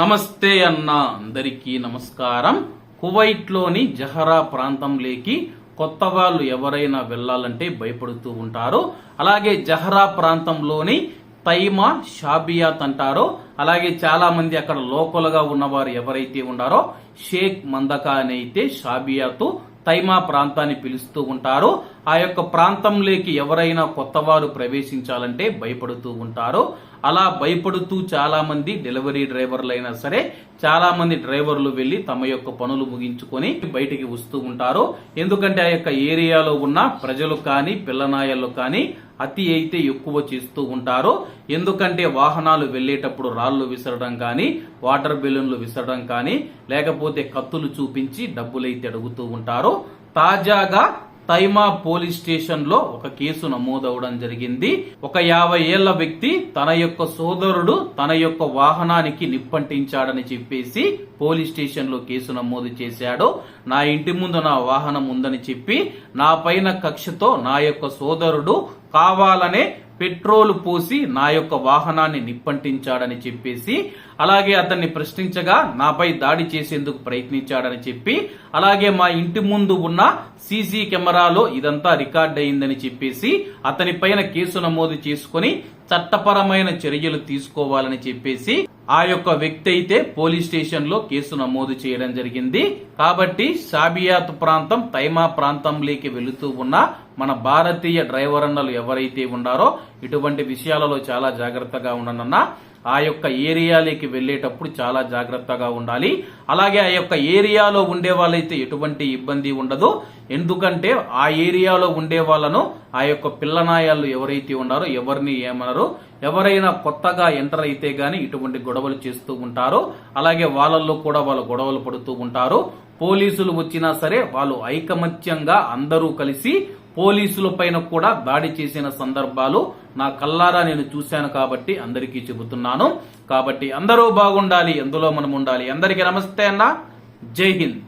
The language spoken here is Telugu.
నమస్తే అన్న అందరికీ నమస్కారం. కువైట్లోని జహరా ప్రాంతంలోకి కొత్త వాళ్ళు ఎవరైనా వెళ్ళాలంటే భయపడుతూ ఉంటారు. అలాగే జహరా ప్రాంతంలోని తైమా షాబియాత్ అంటారో. అలాగే చాలా మంది అక్కడ లోకల్గా ఉన్నవారు ఎవరైతే ఉన్నారో షేక్ మందకా అని అయితే షాబియాతు తైమా ప్రాంతాన్ని పిలుస్తూ ఉంటారు. ఆ యొక్క ప్రాంతంలోకి ఎవరైనా కొత్తవారు ప్రవేశించాలంటే భయపడుతూ ఉంటారు. అలా భయపడుతూ చాలా మంది డెలివరీ డ్రైవర్లు అయినా సరే చాలా మంది డ్రైవర్లు వెళ్ళి తమ యొక్క పనులు ముగించుకొని బయటికి వస్తూ ఉంటారు. ఎందుకంటే ఆ యొక్క ఏరియాలో ఉన్న ప్రజలు కానీ పిల్లనాయలు కానీ అతి అయితే ఎక్కువ చేస్తూ ఉంటారు. ఎందుకంటే వాహనాలు వెళ్ళేటప్పుడు రాళ్ళు విసరడం కానీ వాటర్ బెలూన్లు విసరడం కానీ లేకపోతే కత్తులు చూపించి డబ్బులైతే అడుగుతూ ఉంటారు. తాజాగా తైమా పోలీస్ స్టేషన్లో ఒక కేసు నమోదవడం జరిగింది. ఒక యాభై ఏళ్ళ వ్యక్తి తన యొక్క సోదరుడు తన యొక్క వాహనానికి నిప్పంటించాడని చెప్పేసి పోలీస్ స్టేషన్లో కేసు నమోదు చేశాడు. నా ఇంటి ముందు నా వాహనం ఉందని చెప్పి నా పైన కక్షతో నా యొక్క సోదరుడు కావాలనే పెట్రోల్ పోసి నా యొక్క వాహనాన్ని నిప్పంటించాడని చెప్పేసి అలాగే అతన్ని ప్రశ్నించగా నాపై దాడి చేసేందుకు ప్రయత్నించాడని చెప్పి అలాగే మా ఇంటి ముందు ఉన్న సీసీ కెమెరాలో ఇదంతా రికార్డ్ అయిందని చెప్పేసి అతని పైన కేసు నమోదు చేసుకుని చట్టపరమైన చర్యలు తీసుకోవాలని చెప్పేసి ఆ యొక్క వ్యక్తి అయితే పోలీస్ స్టేషన్లో కేసు నమోదు చేయడం జరిగింది. కాబట్టి షాబియాత్ ప్రాంతం తైమా ప్రాంతంలోకి వెళుతూ ఉన్న మన భారతీయ డ్రైవర్ అన్నలు ఎవరైతే ఉన్నారో ఇటువంటి విషయాలలో చాలా జాగ్రత్తగా ఉండనన్నా ఆ యొక్క ఏరియాలోకి వెళ్ళేటప్పుడు చాలా జాగ్రత్తగా ఉండాలి. అలాగే ఆ యొక్క ఏరియాలో ఉండే వాళ్ళైతే ఎటువంటి ఇబ్బంది ఉండదు. ఎందుకంటే ఆ ఏరియాలో ఉండే వాళ్ళను ఆ యొక్క పిల్లనాయాలు ఎవరైతే ఉన్నారో ఎవరిని ఏమనరు. ఎవరైనా కొత్తగా ఎంటర్ అయితే గాని ఇటువంటి గొడవలు చేస్తూ ఉంటారు. అలాగే వాళ్ళల్లో కూడా వాళ్ళు గొడవలు పడుతూ ఉంటారు. పోలీసులు వచ్చినా సరే వాళ్ళు ఐకమత్యంగా అందరూ కలిసి పోలీసుల పైన కూడా దాడి చేసిన సందర్భాలు నా కల్లారా నేను చూశాను కాబట్టి అందరికీ చెబుతున్నాను. కాబట్టి అందరూ బాగుండాలి ఎందులో మనం ఉండాలి అందరికీ నమస్తే అన్న. జై హింద్.